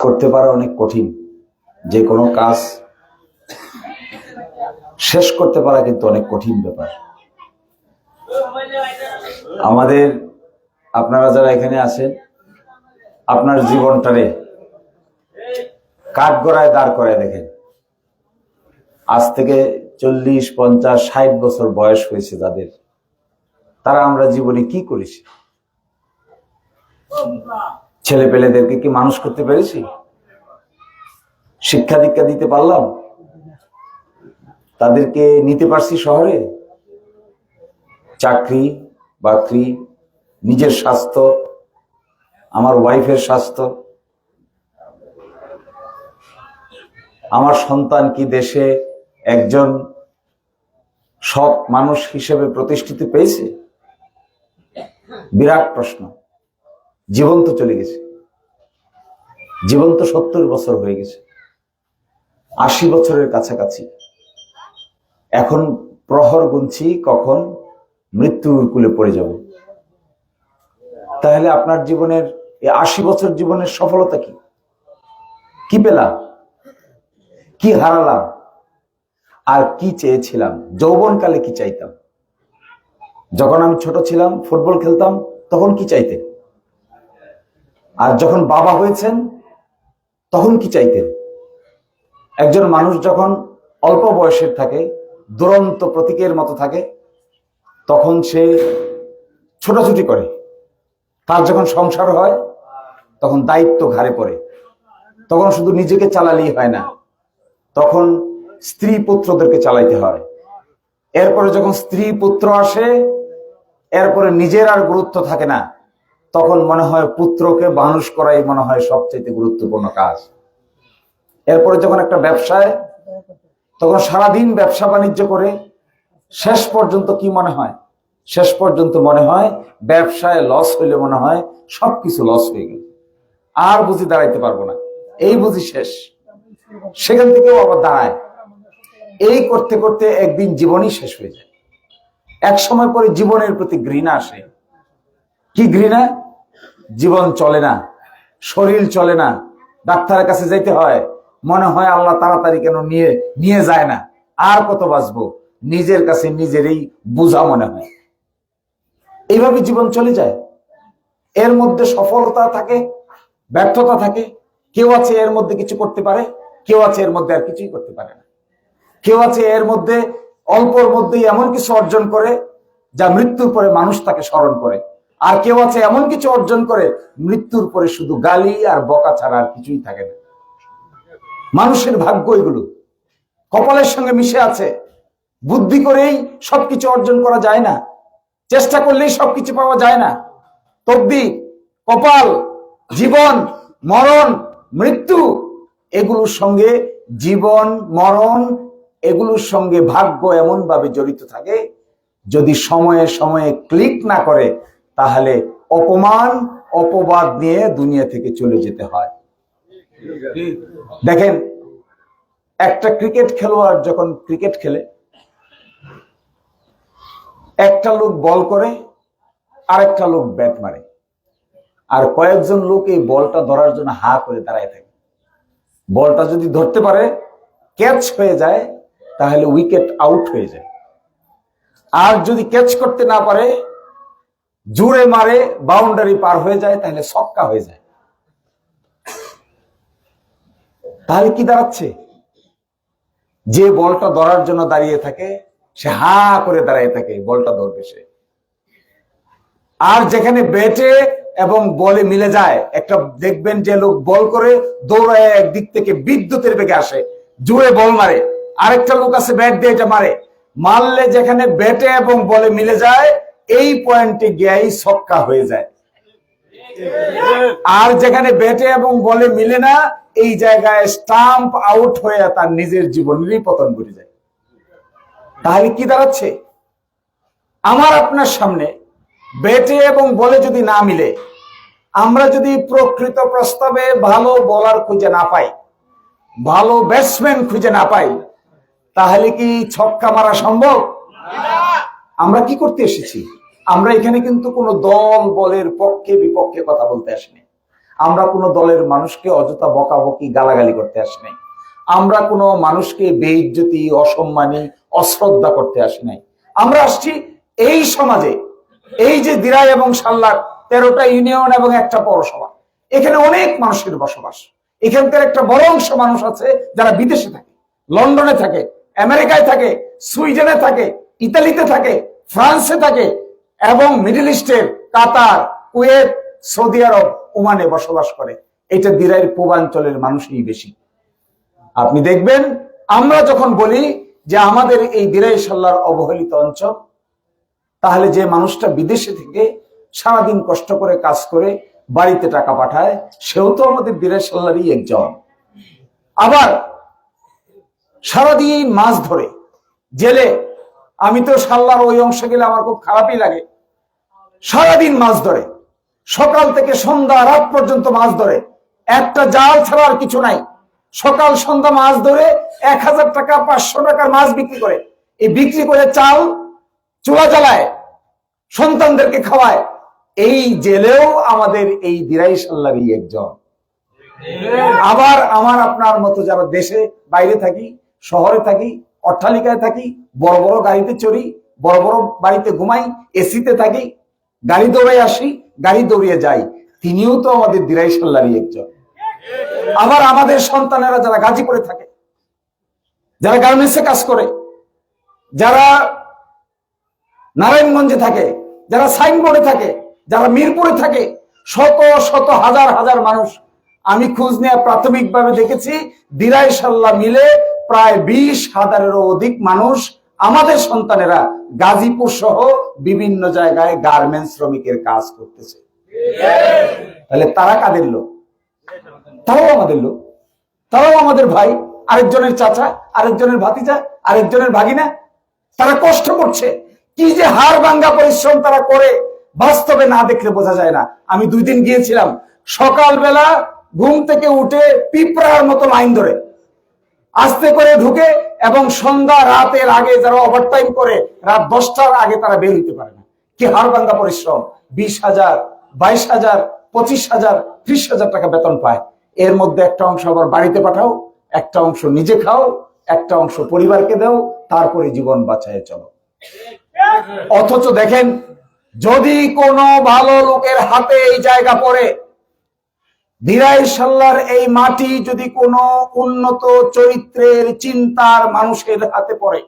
করতে পারা অনেক কঠিন। যে কোনো কাজ শেষ করতে পারা কিন্তু অনেক কঠিন ব্যাপার। আমাদের, আপনারা যারা এখানে আছেন, আপনার জীবনটারে কাঠ গড়ায় দাঁড় করায় দেখেন। আজ থেকে চল্লিশ, পঞ্চাশ, ষাট বছর বয়স হয়েছে যাদের। তারা আমরা জীবনে কি করেছি? ছেলে পেলেদেরকে কি মানুষ করতে পেরেছি? শিক্ষা দীক্ষা দিতে পারলাম? তাদেরকে নিতে পারছি শহরে? চাকরি, বাকরি, নিজের স্বাস্থ্য, আমার ওয়াইফের স্বাস্থ্য। আমার সন্তান কি দেশে একজন সৎ মানুষ হিসেবে প্রতিষ্ঠিত পেয়েছে? বিরাট প্রশ্ন। জীবন তো চলে গেছে। জীবন তো সত্তর বছর হয়ে গেছে। আশি বছরের কাছাকাছি। এখন প্রহর গুনছি, কখন মৃত্যুর কুলে পড়ে যাব। তাহলে আপনার জীবনের এই আশি বছর জীবনের সফলতা কি? কি পেলাম? কি হারালাম? আর কি চেয়েছিলাম? যৌবনকালে কি চাইতাম? যখন আমি ছোট ছিলাম, ফুটবল খেলতাম, তখন কি চাইতেন? আর যখন বাবা হয়েছেন তখন কি চাইতেন? একজন মানুষ যখন অল্প বয়সের থাকে, দুরন্ত প্রতীকের মতো থাকে, তখন সে ছোটাছুটি করে। তার যখন সংসার হয়, তখন দায়িত্ব ঘাড়ে পড়ে। তখন শুধু নিজেকে চালালেই হয় না, তখন স্ত্রী পুত্রদেরকে চালাইতে হয়। এরপরে যখন স্ত্রী পুত্র আসে, এরপরে নিজের আর গুরুত্ব থাকে না। তখন মনে হয় পুত্রকে মানুষ করাই মনে হয় সবচেয়ে গুরুত্বপূর্ণ কাজ। এরপরে যখন একটা ব্যবসায়, তখন সারাদিন ব্যবসা বাণিজ্য করে, শেষ পর্যন্ত কি মনে হয়? শেষ পর্যন্ত মনে হয় ব্যবসায় লস হইলে মনে হয় সবকিছু লস হয়ে গেল। আর বুঝি দাঁড়াইতে পারব না। এই বুঝি শেষ। সেখান থেকেও আবার দাঁড়ায়। এই করতে করতে একদিন জীবনই শেষ হয়ে যায়। এক সময় পরে জীবনের প্রতি ঘৃণা আসে। কি ঘৃণা? জীবন চলে না, শরীর চলে না, ডাক্তারের কাছে যাইতে হয়, মনে হয় আল্লাহ তাড়াতাড়ি কেন নিয়ে নিয়ে যায় না। আর কত বাঁচবো? নিজের কাছে নিজেরই বোঝা মনে হয়। এইভাবে জীবন চলে যায়। এর মধ্যে সফলতা থাকে, ব্যর্থতা থাকে। কেউ আছে এর মধ্যে কিছু করতে পারে, কেউ আছে এর মধ্যে আর কিছুই করতে পারে না। কেউ আছে এর মধ্যে অল্পর মধ্যেই এমন কিছু অর্জন করে, যা মৃত্যুর পরে মানুষ তাকে স্মরণ করে। আর কেউ আছে এমন কিছু অর্জন করে, মৃত্যুর পরে শুধু গালি আর বকা ছাড়া আর কিছুই থাকে না। মানুষের ভাগ্য এগুলো। কপালের সঙ্গে মিশে আছে। বুদ্ধি করেই সবকিছু অর্জন করা যায় না। চেষ্টা করলেই সবকিছু পাওয়া যায় না। তদ্বি কপাল, জীবন, মরণ, মৃত্যু, এগুলোর সঙ্গে জীবন, মরণ, এগুলোর সঙ্গে ভাগ্য এমন ভাবে জড়িত থাকে, যদি সময়ে সময়ে ক্লিক না করে তাহলে অপমান, অপবাদ নিয়ে দুনিয়া থেকে চলে যেতে হয়। দেখেন, একটা ক্রিকেট খেলোয়াড় যখন ক্রিকেট খেলে, একটা লোক বল করে, আরেকটা লোক ব্যাট মারে। আর কয়েকজন লোক এই বলটা ধরার জন্য হা করে দাঁড়ায় থাকে। বলটা যদি ধরতে পারে, ক্যাচ হয়ে যায়, তাহলে উইকেট আউট হয়ে যায়। আর যদি ক্যাচ করতে না পারে জুড়ে মারে বাউন্ডারি পার হয়ে যায়, তাহলে ছক্কা হয়ে যায়। তাহলে কি দাঁড়াচ্ছে? যে বলটা ধরার জন্য দাঁড়িয়ে থাকে, সে হা করে দাঁড়িয়ে থাকে, বলটা ধরবে সে। আর যেখানে ব্যাটে এবং বলে মিলে যায়, একটা দেখবেন যে লোক বল করে দৌড়ায় একদিক থেকে বিদ্যুতের বেগে আসে, জুড়ে বল মারে। আরেকটা লোক আছে ব্যাট দিয়ে এটা মারে। মারলে যেখানে ব্যাটে এবং বলে মিলে যায় এই পয়েন্টে গিয়েই ছক্কা হয়ে যায়। আর যেখানে ব্যাটে এবং বলে মিলে না, এই জায়গায় স্টাম্প আউট হয়ে তার নিজের জীবনেরই পতন ঘটে যায়। তাহলে কি দাঁড়াচ্ছে? আমার আপনার সামনে ব্যাটে এবং বলে যদি না মিলে, আমরা যদি প্রকৃত প্রস্তাবে ভালো বলার খুঁজে না পাই, ভালো ব্যাটসম্যান খুঁজে না পাই, তাহলে কি ছক্কা মারা সম্ভব? আমরা কি করতে এসেছি? আমরা এখানে কিন্তু কোনো দল, বলের পক্ষে, বিপক্ষে কথা বলতে আসিনি। আমরা কোনো দলের মানুষকে অযথা বকাবকি, গালাগালি করতে আসি নাই আমরা কোনো মানুষকে বেইজ্জতি, অসম্মানী, অশ্রদ্ধা করতে আসি নাই আমরা আসছি এই সমাজে, এই যে দিরাই এবং সাল্লার তেরোটা ইউনিয়ন এবং একটা পৌরসভা। এখানে অনেক মানুষের বসবাস। এখানকার একটা বড় অংশ মানুষ আছে যারা বিদেশে থাকে, লন্ডনে থাকে, আমেরিকায় থাকে, সুইডেনে থাকে, ইতালিতে থাকে, ফ্রান্সে থাকে এবং মিডল ইস্টের কাতার, কুয়েত, সৌদি আরব, ওমানে বসবাস করে। এটা দিরাইয়ের পূর্বাঞ্চলের মানুষই বেশি। আপনি দেখবেন, আমরা যখন বলি যে আমাদের এই দিরাই সাল্লার অবহেলিত অঞ্চল, তাহলে যে মানুষটা বিদেশে থেকে সারাদিন কষ্ট করে কাজ করে বাড়িতে টাকা পাঠায়, সেও তো আমাদের দিরাই সাল্লারই একজন। আবার সারাদিন মাছ ধরে, জেলে আমি তো সাল্লার ওই অংশে গেলে আমার খুব খারাপই লাগে। সারাদিন মাছ ধরে। সকাল থেকে সন্ধ্যা রাত পর্যন্ত মাছ ধরে। একটা জাল ছাড়া আর কিছু নাই। সকাল সন্ধ্যা মাছ ধরে এক হাজার টাকা, পাঁচশো টাকার মাছ বিক্রি করে। এই বিক্রি করে চাল চুলা জ্বালায়, সন্তানদেরকে খাওয়ায়। এই জেলেও আমাদের এই দিরাই সাল্লারই একজন। আবার আমার আপনার মতো যারা দেশে বাইরে থাকি, শহরে থাকি অট্টালিকায় থাকি, বড় বড় গাড়িতে চড়ি, বড় বড় বাড়িতে ঘুমাই, এসিতে থাকি, গাড়ি দৌড়াই আসি, গাড়ি দৌড়িয়ে যাই। তিনিও তো আমাদের দিরাই সাল্লারই একজন। আবার আমাদের সন্তানেরা যারা গাজীপুরে থাকে, যারা গার্মেন্টসে কাজ করে, যারা নারায়ণগঞ্জে থাকে, যারা সাইনবোর্ডে থাকে, যারা মিরপুরে থাকে, শত শত হাজার হাজার মানুষ আমি খোঁজ নিয়ে প্রাথমিকভাবে দেখেছি, দিরাই সাল্লাহ মিলে প্রায় বিশ হাজারেরও অধিক মানুষ আমাদের সন্তানেরা গাজীপুর সহ বিভিন্ন জায়গায় গার্মেন্টস শ্রমিকের কাজ করতেছে। তাহলে তারা কাদের লোক? তারাও আমাদের লোক। তারাও আমাদের ভাই, আরেকজনের চাচা, আরেকজনের ভাতিজা, আরেকজনের ভাগিনা। তারা কষ্ট করছে। কি যে হার ভাঙ্গা পরিশ্রম তারা করে, বাস্তবে না দেখলে বোঝা যায় না। আমি দুই দিন গিয়েছিলাম। সকালবেলা ঘুম থেকে উঠে পিঁপড়ার মতো লাইন ধরে আস্তে করে ঢুকে এবং সন্ধ্যা রাতের আগে যারা ওভারটাইম করে, রাত দশটার আগে তারা বের হইতে পারে না। কি হার ভাঙ্গা পরিশ্রম? বিশ হাজার, বাইশ হাজার, পঁচিশ হাজার, ত্রিশ হাজার টাকা বেতন পায়। এর মধ্যে একটা অংশ আবার বাড়িতে পাঠাও, একটা অংশ নিজে খাও, একটা অংশ পরিবারকে দাও, তারপরে জীবন বাঁচায় চলো। অথচ দেখেন, যদি কোনো ভালো লোকের হাতে এই জায়গা পড়ে ধীরাই সাল্লার এই মাটি যদি কোনো উন্নত চরিত্রের চিন্তার মানুষের হাতে পড়ে,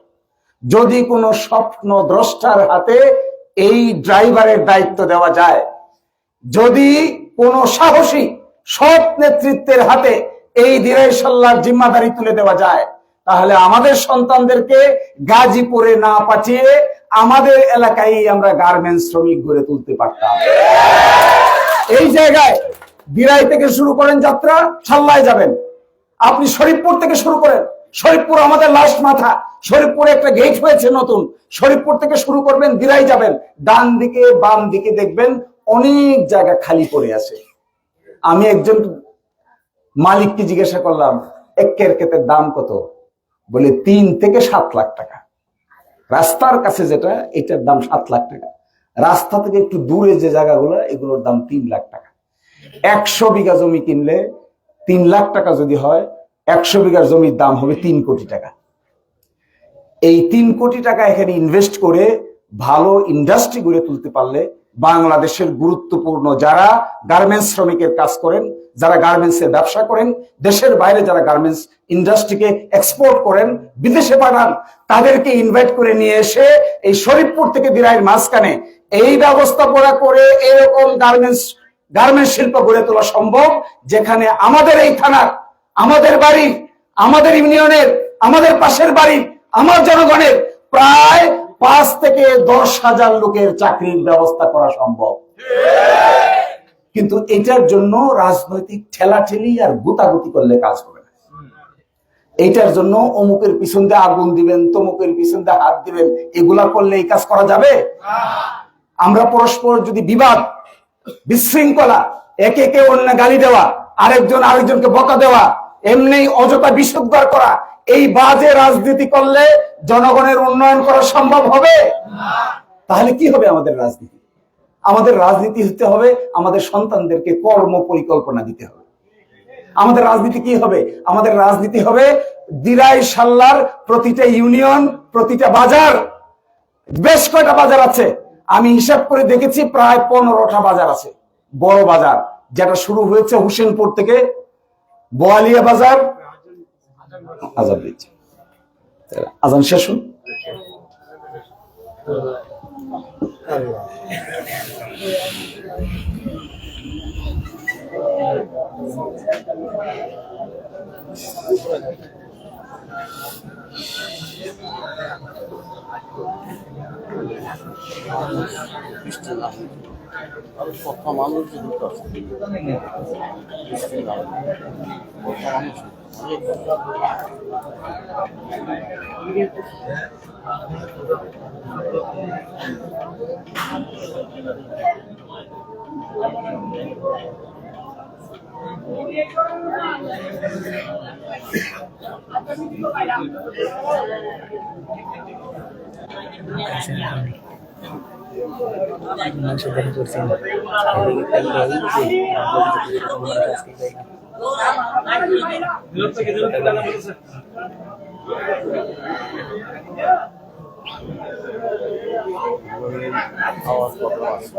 যদি কোনো স্বপ্ন দ্রষ্টার হাতে এই ড্রাইভারের দায়িত্ব দেওয়া যায়, যদি কোনো সাহসী সৎ নেতৃত্বের হাতে এই দিরাই সাল্লার জিম্মাদারি তুলে দেওয়া যায়, তাহলে আমাদের সন্তানদেরকে গাজীপুরে না পাঠিয়ে আমাদের এলাকায় আমরা গার্মেন্টস শ্রমিক গড়ে তুলতে পারতাম। এই জায়গায় দিরাই থেকে শুরু করেন যাত্রা সাল্লায় যাবেন। আপনি শরীফপুর থেকে শুরু করেন। শরীফপুর আমাদের লাস্ট মাথা। শরীফপুরে একটা গেট হয়েছে নতুন। শরীফপুর থেকে শুরু করবেন দিরাই যাবেন। ডান দিকে, বাম দিকে দেখবেন অনেক জায়গা খালি পড়ে আছে। আমি একজন মালিককে জিজ্ঞাসা করলাম একের ক্ষেতের দাম কত? বলে, তিন থেকে সাত লাখ টাকা। রাস্তার কাছে যেটা, এটার দাম সাত লাখ টাকা। রাস্তা থেকে একটু দূরে যে জায়গাগুলো, এগুলোর দাম তিন লাখ টাকা। একশো বিঘা জমি কিনলে তিন লাখ টাকা যদি হয়, একশো বিঘা জমির দাম হবে তিন কোটি টাকা। এই তিন কোটি টাকা এখানে ইনভেস্ট করে ভালো ইন্ডাস্ট্রি গড়ে তুলতে পারলে বাংলাদেশের গুরুত্বপূর্ণ যারা গার্মেন্টস শ্রমিকের কাজ করেন, যারা গার্মেন্টস এর ব্যবসা করেন, দেশের বাইরে যারা গার্মেন্টস ইন্ডাস্ট্রিকে এক্সপোর্ট করেন, বিদেশে পাঠান, তাদেরকে ইনভাইট করে নিয়ে এসে এই শরীফপুর থেকে দিরাইয়ের মাঝখানে এই ব্যবস্থাপনা করে এরকম গার্মেন্টস গার্মেন্টস শিল্প গড়ে তোলা সম্ভব, যেখানে আমাদের এই থানার, আমাদের বাড়ির, আমাদের ইউনিয়নের, আমাদের পাশের বাড়ির, আমার জনগণের প্রায় পাঁচ থেকে দশ হাজার লোকের চাকরির ব্যবস্থা করা সম্ভব। কিন্তু এটার জন্য রাজনৈতিক ঠেলাঠেলি আর গুতাগুতি করলে কাজ হবে না। এইটার জন্য অমুকের পিছন দিয়ে আগুন দিবেন, তমুকের পিছন দিয়ে হাত দিবেন, এগুলা করলে এই কাজ করা যাবে? আমরা পরস্পর যদি বিবাদ বিশৃঙ্খলা, একে একে অন্য গালি দেওয়া, আরেকজন আরেকজনকে বকা দেওয়া এমনি অযথা বিশুদ্ধার করা, এই বাজে রাজনীতি করলে জনগণের উন্নয়ন করা সম্ভব হবে? তাহলে কি হবে আমাদের রাজনীতি? আমাদের রাজনীতি হতে হবে, আমাদের সন্তানদেরকে কর্ম পরিকল্পনা দিতে হবে। আমাদের রাজনীতি কি হবে? আমাদের রাজনীতি হবে দিরাই সাল্লার প্রতিটা ইউনিয়ন, প্রতিটা বাজার, বেশ কয়টা বাজার আছে? আমি হিসাব করে দেখেছি প্রায় পনেরোটা বাজার আছে, বড় বাজার, যেটা শুরু হয়েছে হুসেনপুর থেকে বোয়ালিয়া বাজার আজান শেষ হোক। কত মানুষ যে দুটো আছে বৃষ্টি না হলে। কত মানুষ অনেক মানুষ দেখা করছেন এদিকে তাকিয়ে এই যে এরকম মানুষ আজকে যাই না। খাওয়ার প্রবলেম আছে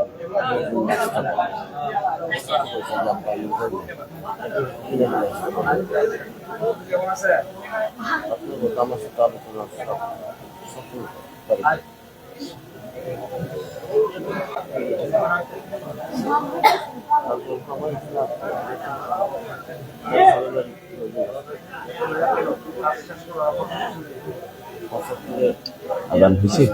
আমরা ইয়ে করি। কিনে নিয়ে আসি।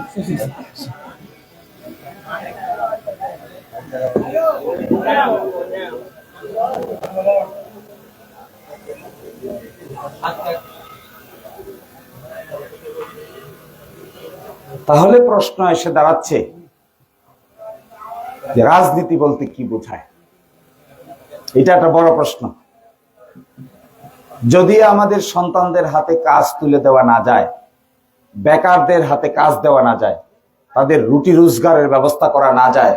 তাহলে প্রশ্ন এসে দাঁড়াচ্ছে যে রাজনীতি বলতে কি বোঝায়? এটা একটা বড় প্রশ্ন। যদি আমাদের সন্তানদের হাতে কাজ তুলে দেওয়া না যায় বেকারদের হাতে কাজ দেওয়া না যায় তাদের রুটি রোজগারের ব্যবস্থা করা না যায়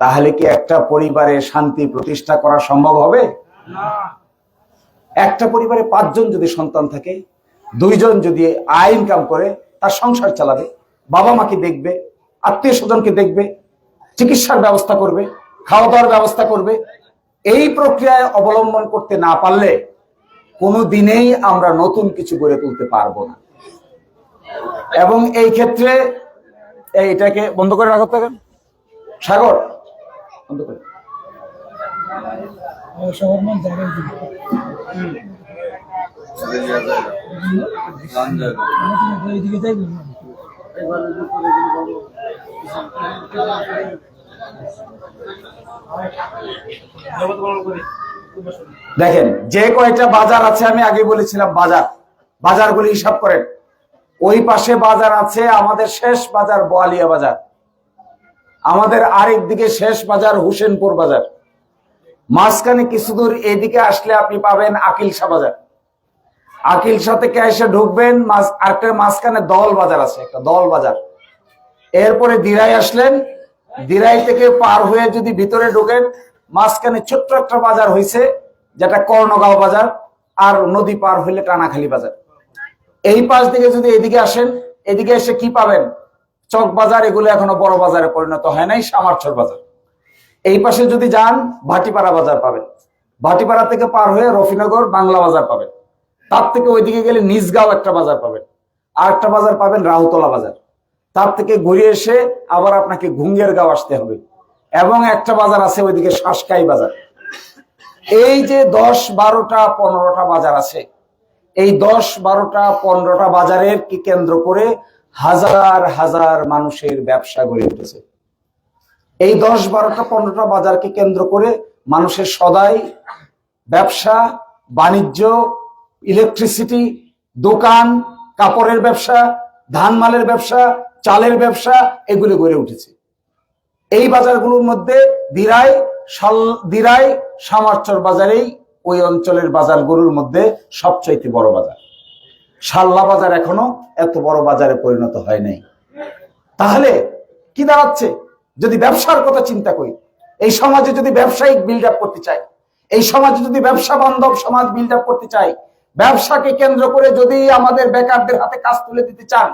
তাহলে কি একটা পরিবারে শান্তি প্রতিষ্ঠা করা সম্ভব হবে? একটা পরিবারে পাঁচজন যদি সন্তান থাকে দুইজন যদি আয় ইনকাম করে তার সংসার চালাবে, বাবা মাকে দেখবে, আত্মীয় স্বজনকে দেখবে, চিকিৎসার ব্যবস্থা করবে খাওয়া দাওয়ার ব্যবস্থা করবে। এই প্রক্রিয়ায় অবলম্বন করতে না পারলে কোনো দিনেই আমরা নতুন কিছু গড়ে তুলতে পারব না। এবং এই ক্ষেত্রে এইটাকে বন্ধ করে রাখো তো এখন। সাগর, বন্ধ করে। দেখেন, যে কয়টা বাজার আছে, আমি আগে বলেছিলাম বাজার। বাজারগুলি হিসাব করেন। ওই পাশে বাজার আছে আমাদের শেষ বাজার, বোয়ালিয়া বাজার। আমাদের আরেক দিকে শেষ বাজার, হুসেনপুর বাজার। মাঝখানে কিছু দূর এদিকে আসলে আপনি পাবেন আকিলসা বাজার। আকিলসা থেকে এসে ঢুকবেন? আরেকটা মাঝখানে দল বাজার আছে, একটা দল বাজার। এরপরে দিরাই আসলেন। দিরাই থেকে পার হয়ে যদি ভিতরে ঢোকেন, মাঝখানে ছোট্ট একটা বাজার হয়েছে যেটা কর্ণগাঁও বাজার, আর নদী পার হইলে টানাখালি বাজার। এই পাশ থেকে যদি এদিকে আসেন, এদিকে এসে কি পাবেন? চক বাজার, এগুলো এখনও বড় বাজারে পরিণত হয় নাই সামারছর বাজার। এই পাশে যদি যান, ভাটিপাড়া বাজার পাবেন। ভাটিপাড়া থেকে পার হয়ে রফিনগর, বাংলা বাজার পাবেন। তার থেকে ওইদিকে গেলে নিজগাঁও একটা বাজার পাবেন। আর একটা বাজার পাবেন রাহুতলা বাজার। তার থেকে ঘুরে এসে আবার আপনাকে ঘুঙ্গের গাঁও আসতে হবে। এবং একটা বাজার আছে ওইদিকে শাসকাই বাজার। এই যে দশ বারোটা, পনেরোটা বাজার আছে, এই দশ বারোটা, পনেরোটা বাজারের কি কেন্দ্র করে হাজার হাজার মানুষের ব্যবসা গড়ে উঠেছে। এই দশ বারোটা, পনেরোটা বাজারকে কেন্দ্র করে মানুষের সদাই ব্যবসা, বাণিজ্য ইলেকট্রিসিটি দোকান, কাপড়ের ব্যবসা ধান মালের ব্যবসা, চালের ব্যবসা, এগুলো গড়ে উঠেছে। এই বাজারগুলোর মধ্যে দিরাই দিরাই, সামারচর বাজারেই ওই অঞ্চলের বাজারগুলোর মধ্যে সবচাইতে বড় বাজার। সাল্লা বাজার এখনও এত বড় বাজারে পরিণত হয় নাই। তাহলে কি দাঁড়াচ্ছে? যদি ব্যবসার কথা চিন্তা করি, এই সমাজে যদি ব্যবসায়িক বিল্ড আপ করতে চাই, এই সমাজে যদি ব্যবসা বান্ধব সমাজ বিল্ড আপ করতে চাই ব্যবসাকে কেন্দ্র করে যদি আমাদের বেকারদের হাতে কাজ তুলে দিতে চান,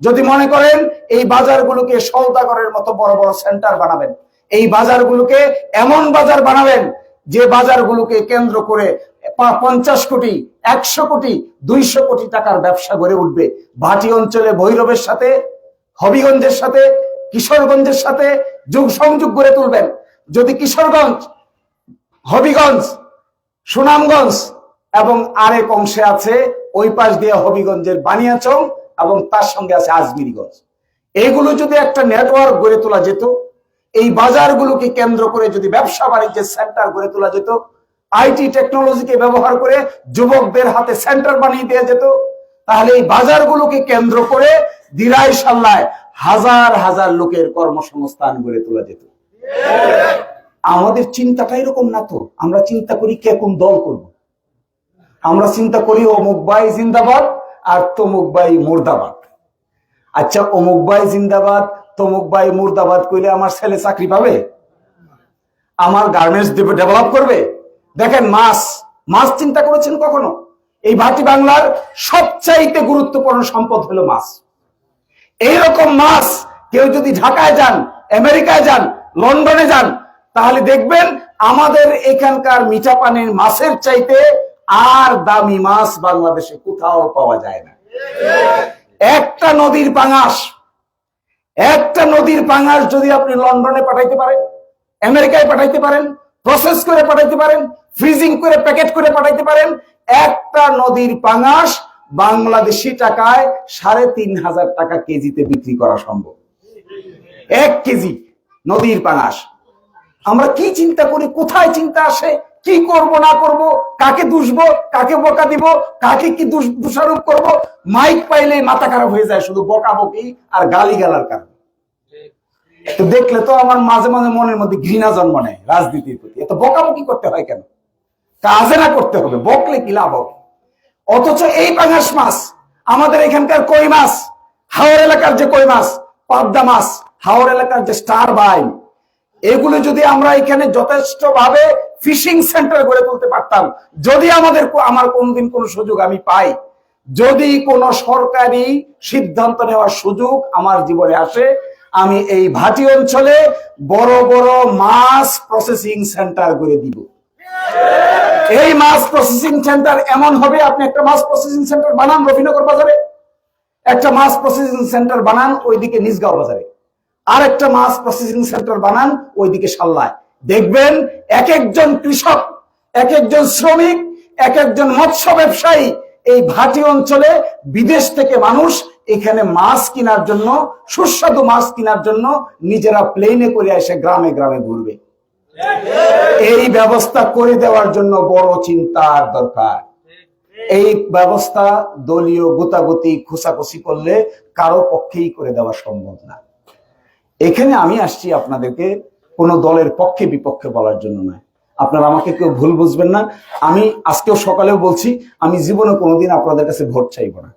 যদি মনে করেন এই বাজারগুলোকে সৌদাগরের মতো বড় বড় সেন্টার বানাবেন, এই বাজারগুলোকে এমন বাজার বানাবেন যে বাজারগুলোকে কেন্দ্র করে পঞ্চাশ কোটি, একশো কোটি, দুইশো কোটি টাকার ব্যবসা গড়ে উঠবে। ভাটি অঞ্চলে ভৈরবের সাথে, হবিগঞ্জের সাথে, কিশোরগঞ্জের সাথে যুগ সংযোগ গড়ে তুলবেন। যদি কিশোরগঞ্জ, হবিগঞ্জ, সুনামগঞ্জ এবং আরেক অংশে আছে ওই পাশ দিয়ে হবিগঞ্জের বানিয়াচং এবং তার সঙ্গে আছে আজমিরিগঞ্জ। এইগুলো যদি একটা নেটওয়ার্ক গড়ে তোলা যেত, এই বাজারগুলোকে কেন্দ্র করে যদি ব্যবসা বাণিজ্যের সেন্টার গড়ে তোলা যেত, আইটি টেকনোলজিকে ব্যবহার করে যুবকদের হাতে সেন্টার বানিয়ে দেওয়া যেত, তাহলে এই বাজারগুলোকে কেন্দ্র করে দিরাই সাল্লায় হাজার হাজার লোকের কর্মসংস্থান গড়ে তোলা যেত। আমাদের চিন্তাটা এরকম না তো। আমরা চিন্তা করি কে কোন দল করব। আমরা চিন্তা করি অমুক ভাই জিন্দাবাদ আর তমুক ভাই মুর্দাবাদ। আচ্ছা অমুক ভাই জিন্দাবাদ, তমুক ভাই মুর্দাবাদ কইলে আমার ছেলে চাকরি পাবে? আমার গার্মেন্টস ডেভেলপ করবে? দেখেন, মাছ মাছ চিন্তা করেছেন কখনো? এই ভাটি বাংলার সবচাইতে গুরুত্বপূর্ণ সম্পদ হলো মাছ। এইরকম মাছ কেউ যদি ঢাকায় যান, আমেরিকায় যান, লন্ডনে যান, তাহলে দেখবেন আমাদের এখানকার মিঠা পানির মাছের চাইতে আর দামি মাছ বাংলাদেশে কোথাও পাওয়া যায় না। একটা নদীর পাঙাশ, একটা নদীর পাঙাশ যদি আপনি লন্ডনে পাঠাইতে পারেন, আমেরিকায় পাঠাইতে পারেন প্রসেস করে পাঠাইতে পারেন ফ্রিজিং করে প্যাকেট করে পাঠাইতে পারেন, একটা নদীর পাঙাশ বাংলাদেশি টাকায় সাড়ে তিন হাজার টাকা কেজিতে বিক্রি করা সম্ভব। এক কেজি নদীর পাঙাশ। আমরা কি চিন্তা করি? কোথায় চিন্তা আসে? কি করব, না করব, কাকে দুষবো, কাকে বকা দিব, কাকে কি দোষারোপ করব, মাইক পাইলে মাথা খারাপ হয়ে যায় শুধু বকা বকি আর গালি গালার কারণে। তো দেখলে তো আমার মাঝে মাঝে মনের মধ্যে ঘৃণা জন্ম নেয় রাজনীতির প্রতি। এত বকাবকি করতে হয় কেন? কাজে না করতে হবে, বকলে কি লাভ হবে? অথচ এই পাঙাশ মাছ, আমাদের এখানকার কই মাছ হাওড় এলাকার যে কই মাছ, পাবদা মাছ, হাওর এলাকার যে স্টার বাইন, এগুলো যদি আমরা এখানে যথেষ্ট ভাবে ফিশিং সেন্টার গড়ে তুলতে পারতাম। যদি আমাদের আমার কোনদিন কোনো সুযোগ আমি পাই, যদি কোনো সরকারি সিদ্ধান্ত নেওয়ার সুযোগ আমার জীবনে আসে, আমি এই ভাটি অঞ্চলে বড় বড় মাছ প্রসেসিং সেন্টার গড়ে দিব। এই মাছ প্রসেসিং সেন্টার এমন হবে, আপনি একটা মাছ প্রসেসিং সেন্টার বানান রবিনগর বাজারে। একটা মাছ প্রসেসিং সেন্টার বানান ওইদিকে নিজগাঁও বাজারে। আর একটা মাছ প্রসেসিং সেন্টার বানান ওইদিকে সাল্লায়। দেখবেন এক একজন কৃষক এক একজন শ্রমিক এক একজন মৎস্য ব্যবসায়ী এই ভাটি অঞ্চলে বিদেশ থেকে মানুষ এখানে মাছ কেনার জন্য, সুস্বাদু মাছ কেনার জন্য নিজেরা প্লেনে করে এসে গ্রামে গ্রামে ঘুরবে। এই ব্যবস্থা করে দেওয়ার জন্য বড় চিন্তার দরকার। এই ব্যবস্থা দলীয় গোতাগতি খোসাখুসি করলে কারও পক্ষেই করে দেওয়া সম্ভব না। এখানে আমি আসছি আপনাদেরকে কোন দলের পক্ষে বিপক্ষে বলার জন্য নয়। আপনারা আমাকে কেউ ভুল বুঝবেন না। আমি আজকেও সকালেও বলছি, আমি জীবনে কোনোদিন আপনাদের কাছে ভোট চাইব না।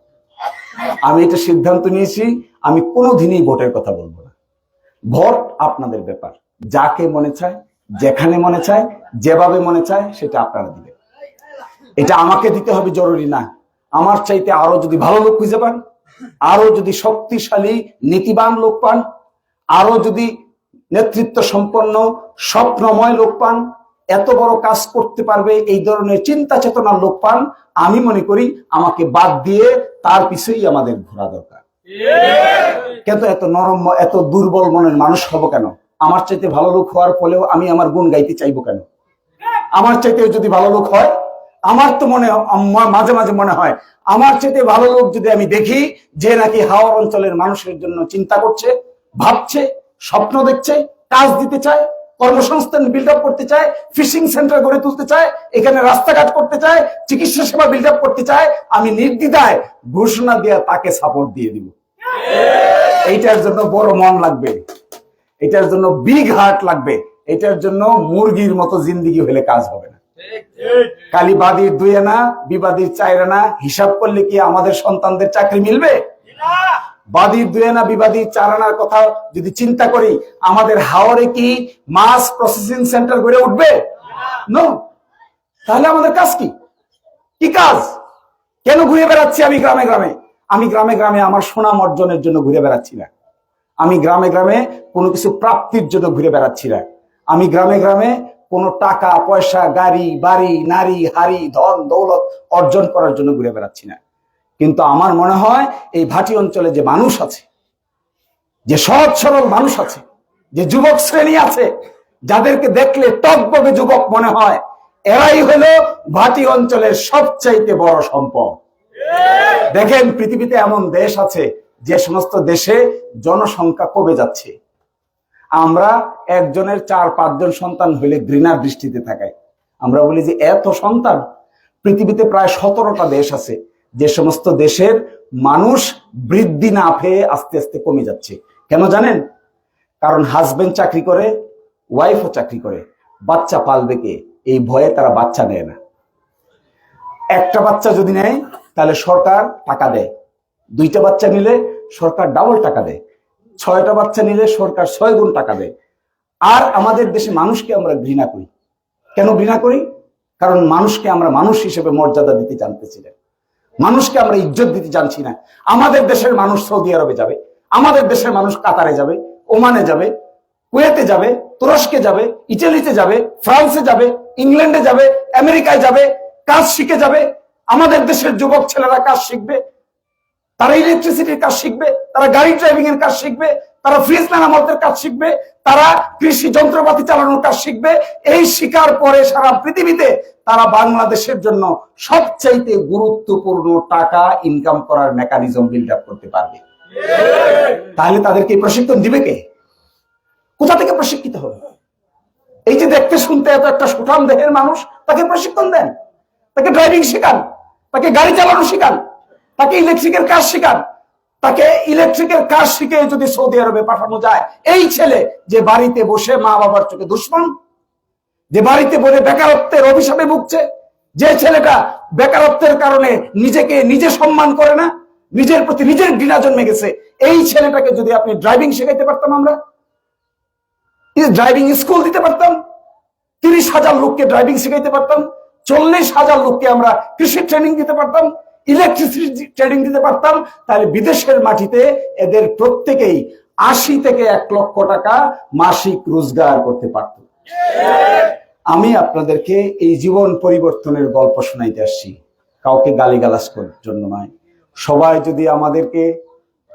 আমি এটা সিদ্ধান্ত নিয়েছি, আমি কোনোদিনই ভোটের কথা বলব না। ভোট আপনাদের ব্যাপার। যাকে মনে চায়, যেখানে মনে চায়, যেভাবে মনে চায়, সেটা আপনারা দিবেন। এটা আমাকে দিতে হবে জরুরি না। আমার চাইতে আরও যদি ভালো লোক খুঁজে পান, আরও যদি শক্তিশালী, নীতিবান লোক পান, আরও যদি নেতৃত্ব সম্পন্ন, স্বপ্নময় লোক পান এত বড় কাজ করতে পারবে এই ধরনের চিন্তা চেতনার লোক পান আমি মনে করি আমাকে বাদ দিয়ে তার পিছুই আমাদের ঘোরা দরকার। কিন্তু এত নরম, এত দুর্বল মনের মানুষ হব কেন? আমার চাইতে ভালো লোক হওয়ার ফলেও আমি আমার গুণ গাইতে চাইব কেন? আমার চাইতে যদি ভালো লোক হয়, আমার তো মনে মাঝে মাঝে মনে হয়, আমার চাইতে ভালো লোক যদি আমি দেখি যে নাকি হাওড় অঞ্চলের মানুষের জন্য চিন্তা করছে, ভাবছে স্বপ্ন দেখছে, কাজ দিতে চায়, কর্মসংস্থান বিল্ড আপ করতে চায় ফিশিং সেন্টার গড়ে তুলতে চায়, এখানে রাস্তাঘাট করতে চায়, চিকিৎসা সেবা বিল্ড আপ করতে চায়, আমি নির্দ্বিধায় ঘোষণা দিয়ে তাকে সাপোর্ট দিয়ে দিব। এইটার জন্য বড় মন লাগবে। এটার জন্য বিগ হার্ট লাগবে। এটার জন্য মুরগির মতো জিন্দিগি হলে কাজ হবে না। কালী বাদীর দুই আনা, বিবাদীর চার আনা, হিসাব করলে কি আমাদের সন্তানদের চাকরি মিলবে? বাদী দুয়েনা বিবাদী চারানার কথা যদি চিন্তা করি, আমাদের হাওড়ে কি মাস প্রসেসিং সেন্টার গড়ে উঠবে? নো তাহলে আমাদের কাজ কি? কি কাজ? কেন ঘুরে বেড়াচ্ছি আমি গ্রামে গ্রামে? আমি গ্রামে গ্রামে আমার সুনাম অর্জনের জন্য ঘুরে বেড়াচ্ছি না। আমি গ্রামে গ্রামে কোনো কিছু প্রাপ্তির জন্য ঘুরে বেড়াচ্ছি না। আমি গ্রামে গ্রামে কোনো টাকা, পয়সা, গাড়ি, বাড়ি, নারী হারি ধন, দৌলত অর্জন করার জন্য ঘুরে বেড়াচ্ছি না। কিন্তু আমার মনে হয় এই ভাটি অঞ্চলে যে মানুষ আছে, যে সহজ সরল মানুষ আছে, যে যুবক শ্রেণি আছে, যাদেরকে দেখলে টকবগে যুবক মনে হয়, এরাই হলো ভাটি অঞ্চলের সবচাইতে বড় সম্পদ। দেখেন পৃথিবীতে এমন দেশ আছে, যে সমস্ত দেশে জনসংখ্যা কমে যাচ্ছে। আমরা একজনের চার পাঁচজন সন্তান হইলে ঘৃণার দৃষ্টিতে থাকাই আমরা বলি যে, এত সন্তান? পৃথিবীতে প্রায় সতেরোটা দেশ আছে যে সমস্ত দেশের মানুষ বৃদ্ধি না পেয়ে আস্তে আস্তে কমে যাচ্ছে। কেন জানেন? কারণ হাজবেন্ড চাকরি করে ওয়াইফও চাকরি করে। বাচ্চা পালবে কে? এই ভয়ে তারা বাচ্চা নেয় না। একটা বাচ্চা যদি নেয়, তাহলে সরকার টাকা দেয়। দুইটা বাচ্চা নিলে সরকার ডাবল টাকা দেয়। ছয়টা বাচ্চা নিলে সরকার ছয় গুণ টাকা দেয়। আর আমাদের দেশে মানুষকে আমরা ঘৃণা করি। কেন ঘৃণা করি? কারণ মানুষকে আমরা মানুষ হিসেবে মর্যাদা দিতে জানতেছি না। মানুষকে আমরা ইজ্জত দিতে জানছি না। আমাদের দেশের মানুষ সৌদি আরবে যাবে, আমাদের দেশের মানুষ কাতারে যাবে, ওমানে যাবে, কুয়েতে যাবে, তুরস্কে যাবে, ইটালিতে যাবে, ফ্রান্সে যাবে, ইংল্যান্ডে যাবে, আমেরিকায় যাবে, কাজ শিখে যাবে। আমাদের দেশের যুবক ছেলেরা কাজ শিখবে তারা ইলেকট্রিসিটির কাজ শিখবে, তারা গাড়ি ড্রাইভিং এর কাজ শিখবে, তারা ফ্রিজ মেরামতের কাজ শিখবে, তারা কৃষি যন্ত্রপাতি চালানোর কাজ শিখবে। এই শিকার পরে সারা পৃথিবীতে তারা বাংলাদেশের জন্য সবচাইতে গুরুত্বপূর্ণ টাকা ইনকাম করার মেকানিজম বিল্ড আপ করতে পারবে। তাহলে তাদেরকে প্রশিক্ষণ দিবে কে? কোথা থেকে প্রশিক্ষিত হবে? এই যে দেখতে শুনতে এত একটা সুঠাম দেহের মানুষ, তাকে প্রশিক্ষণ দেন। তাকে ড্রাইভিং শেখান, তাকে গাড়ি চালানো শেখান। তাকে ইলেকট্রিকের কাজ শেখান। তাকে ইলেকট্রিকের কাজ শিখে যদি সৌদি আরবে পাঠানো যায়, এই ছেলে যে বাড়িতে বসে মা বাবার চোখে দুশ্মন, যে বাড়িতে বসে বেকারত্বের অভিশাপে ভুগছে, যে ছেলেটা বেকারত্বের কারণে নিজেকে নিজে সম্মান করে না, নিজের প্রতি নিজের ঘৃণা জন্মে গেছে, এই ছেলেটাকে যদি আপনি ড্রাইভিং শেখাইতে পারতাম আমরা ড্রাইভিং স্কুল দিতে পারতাম, তিরিশ হাজার লোককে ড্রাইভিং শেখাইতে পারতাম, চল্লিশ হাজার লোককে আমরা কৃষি ট্রেনিং দিতে পারতাম ইলেকট্রিসিটি ট্রেনিং দিতে পারতাম, তাহলে বিদেশের মাটিতে এদের প্রত্যেকেই আশি থেকে এক লক্ষ টাকা মাসিক রোজগার করতে পারত। আমি আপনাদেরকে এই জীবন পরিবর্তনের গল্প শোনাইতে আসছি। কাউকে গালিগালাজ করার জন্য নয়। সবাই যদি আমাদেরকে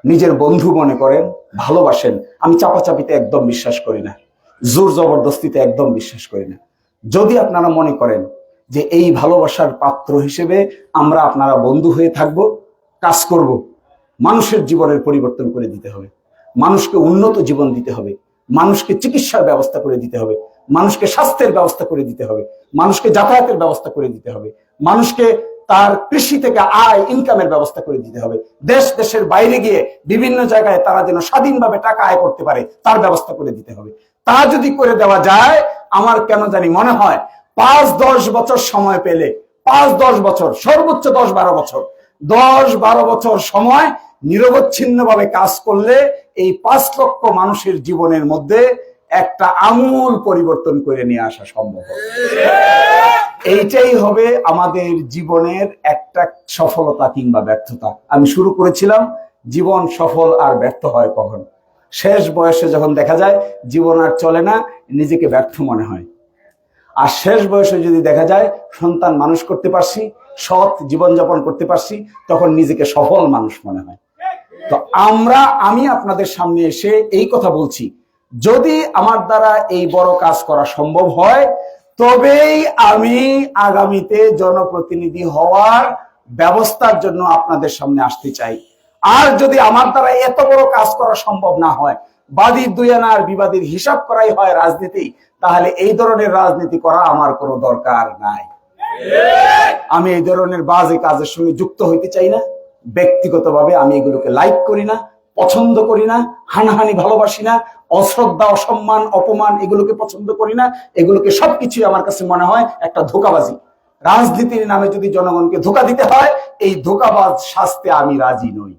নিজের বন্ধু মনে করেন, ভালোবাসেন, আমি চাপাচাপিতে একদম বিশ্বাস করি না। জোর জবরদস্তিতে একদম বিশ্বাস করি না। যদি আপনারা মনে করেন যে এই ভালোবাসার পাত্র হিসেবে আমরা আপনারা বন্ধু হয়ে থাকব, কাজ করব। মানুষের জীবনের পরিবর্তন করে দিতে হবে। মানুষকে উন্নত জীবন দিতে হবে। মানুষকে চিকিৎসার ব্যবস্থা করে দিতে হবে। মানুষকে স্বাস্থ্যের ব্যবস্থা করে দিতে হবে। মানুষকে যাতায়াতের ব্যবস্থা করে দিতে হবে। মানুষকে তার কৃষি থেকে আয়, ইনকামের ব্যবস্থা করে দিতে হবে। দেশ, দেশের বাইরে গিয়ে বিভিন্ন জায়গায় তারা যেন স্বাধীনভাবে টাকা আয় করতে পারে, তার ব্যবস্থা করে দিতে হবে। তা যদি করে দেওয়া যায়, আমার কেন জানি মনে হয় পাঁচ, দশ বছর সময় পেলে। পাঁচ, দশ বছর, সর্বোচ্চ দশ, বারো বছর। দশ, বারো বছর সময় নিরবচ্ছিন্ন ভাবে কাজ করলে এই পাঁচ লক্ষ মানুষের জীবনের মধ্যে একটা আমূল পরিবর্তন করে নিয়ে আসা সম্ভব। এইটাই হবে আমাদের জীবনের একটা সফলতা কিংবা ব্যর্থতা। আমি শুরু করেছিলাম, জীবন সফল আর ব্যর্থ হয় কখন? শেষ বয়সে যখন দেখা যায়, জীবন আর চলে না, নিজেকে ব্যর্থ মনে হয়। আর শেষ বয়সে যদি দেখা যায় সন্তান মানুষ করতে পারছি, সৎ জীবনযাপন করতে পারছি, তখন নিজেকে সফল মানুষ মনে হয়। তো আমরা, আমি আপনাদের সামনে এসে এই কথা বলছি, যদি আমার দ্বারা এই বড় কাজ করা সম্ভব হয়, তবেই আমি আগামীতে জনপ্রতিনিধি হওয়ার ব্যবস্থার জন্য আপনাদের সামনে আসতে চাই। আর যদি আমার দ্বারা এত বড় কাজ করা সম্ভব না হয় বাদী দুয়ানার বিবাদীর হিসাব করাই হয় রাজনীতি, তাহলে এই ধরনের রাজনীতি করা আমার কোনো দরকার নাই। আমি এই ধরনের বাজে কাজের সঙ্গে যুক্ত হইতে চাই না। ব্যক্তিগতভাবে আমি এগুলোকে লাইক করি না, পছন্দ করি না, হানাহানি ভালোবাসি না, অশ্রদ্ধা, অসম্মান, অপমান এগুলোকে পছন্দ করি না। এগুলোকে সবকিছুই আমার কাছে মনে হয় একটা ধোকাবাজি। রাজনীতির নামে যদি জনগণকে ধোকা দিতে হয়, এই ধোকাবাজ শাস্তে আমি রাজি নই।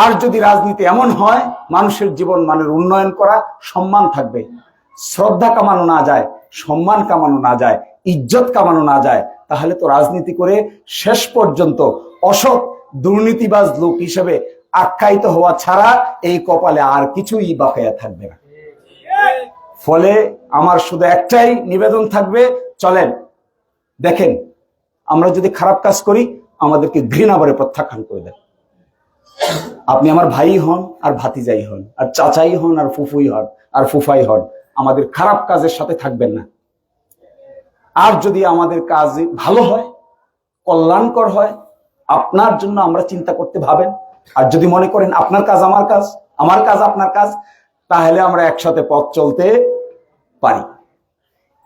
আর যদি রাজনীতি এমন হয়, মানুষের জীবন মানের উন্নয়ন করা, সম্মান থাকবে। শ্রদ্ধা কামানো না যায়, সম্মান কামানো না যায়, ইজ্জত কামানো না যায়, তাহলে তো রাজনীতি করে শেষ পর্যন্ত অসৎ, দুর্নীতিবাজ লোক হিসেবে আখ্যায়িত হওয়া ছাড়া এই কপালে আর কিছুই বাকায়া থাকবে না। ফলে আমার শুধু একটাই নিবেদন থাকবে, চলেন, দেখেন, আমরা যদি খারাপ কাজ করি, আমাদেরকে ঘৃণা করে প্রত্যাখ্যান করে দেন। আপনি আমার ভাই হন আর ভাতিজাই হন, আর চাচাই হন আর ফুফুই হন, আর ফুফাই হন। আমাদের খারাপ কাজের সাথে থাকবেন না। আর যদি আমাদের কাজ ভালো হয়, কল্যাণকর হয়, আপনার জন্য আমরা চিন্তা করতে ভাবেন। আর যদি মনে করেন আপনার কাজ আমার কাজ আমার কাজ আপনার কাজ, তাহলে আমরা একসাথে পথ চলতে পারি।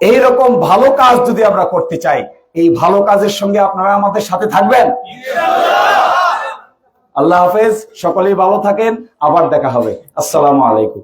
এইরকম ভালো কাজ যদি আমরা করতে চাই, এই ভালো কাজের সঙ্গে আপনারা আমাদের সাথে থাকবেন? আল্লাহ হাফেজ সকলেই ভালো থাকেন আবার দেখা হবে। আসসালামু আলাইকুম।